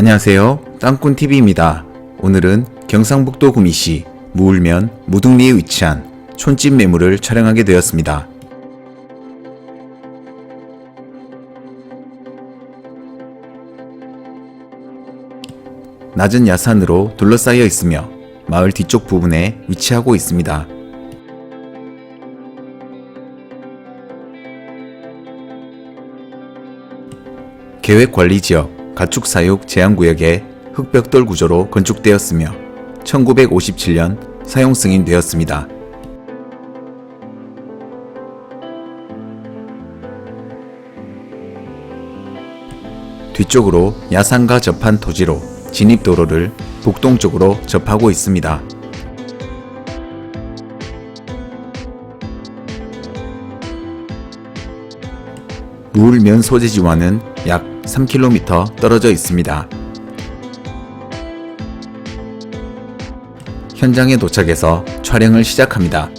안녕하세요. 땅꾼TV입니다. 오늘은 경상북도 구미시 무울면 무등리에 위치한 촌집 매물을 촬영하게 되었습니다. 낮은 야산으로 둘러싸여 있으며 마을 뒤쪽 부분에 위치하고 있습니다. 계획관리지역 가축 사육 제한 구역에 흑벽돌 구조로 건축되었으며 1957년 사용 승인되었습니다. 뒤쪽으로 야산과 접한 토지로 진입도로를 북동쪽으로 접하고 있습니다. 무울면 소재지와는 약 3km 떨어져 있습니다. 현장에 도착해서 촬영을 시작합니다.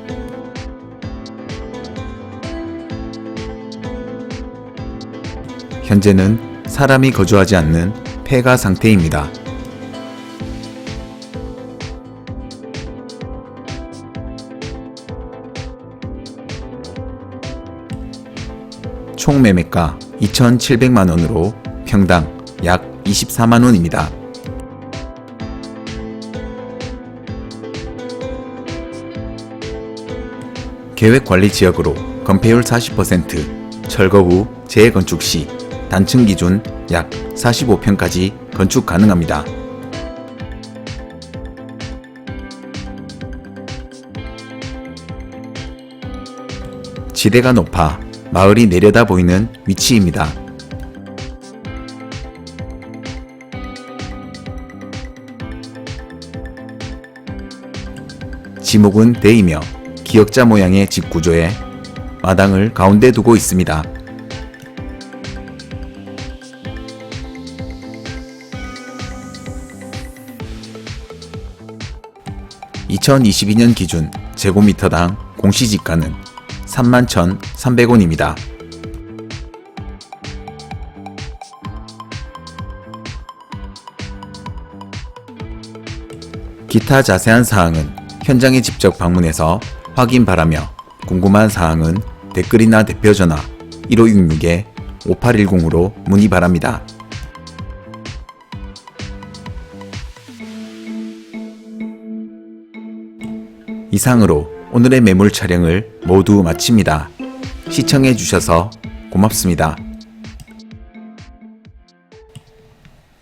현재는 사람이 거주하지 않는 폐가 상태입니다. 총 매매가 2,700만 원으로 평당 약 24만 원입니다. 계획 관리 지역으로 건폐율 40%, 철거 후 재건축 시 단층 기준 약 45평까지 건축 가능합니다. 지대가 높아 마을이 내려다 보이는 위치입니다. 지목은 대이며 기역자 모양의 집 구조에 마당을 가운데 두고 있습니다. (2022년) 기준 제곱미터당 공시지가는 31,300원입니다. 기타 자세한 사항은 현장에 직접 방문해서 확인 바라며 궁금한 사항은 댓글이나 대표 전화 1566-5810으로 문의 바랍니다. 이상으로 오늘의 매물 촬영을 모두 마칩니다. 시청해 주셔서 고맙습니다.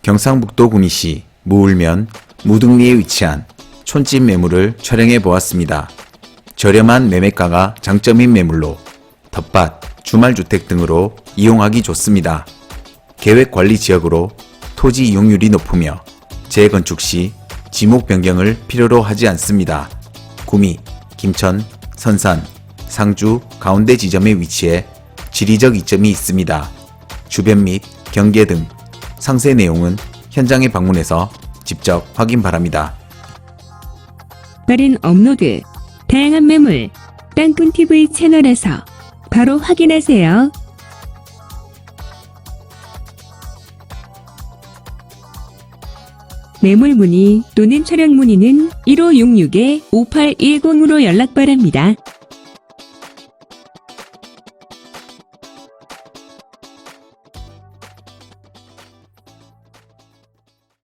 경상북도 구미시 무울면 무등리에 위치한 촌집 매물을 촬영해 보았습니다. 저렴한 매매가가 장점인 매물로 텃밭, 주말주택 등으로 이용하기 좋습니다. 계획관리 지역으로 토지 이용률이 높으며 재건축 시 지목 변경을 필요로 하지 않습니다. 구미, 김천, 선산, 상주 가운데 지점에 위치해 지리적 이점이 있습니다. 주변 및 경계 등 상세 내용은 현장에 방문해서 직접 확인 바랍니다. 빠른 업로드, 다양한 매물, 땅꾼TV 채널에서 바로 확인하세요. 매물 문의 또는 촬영 문의는 1566-5810으로 연락 바랍니다.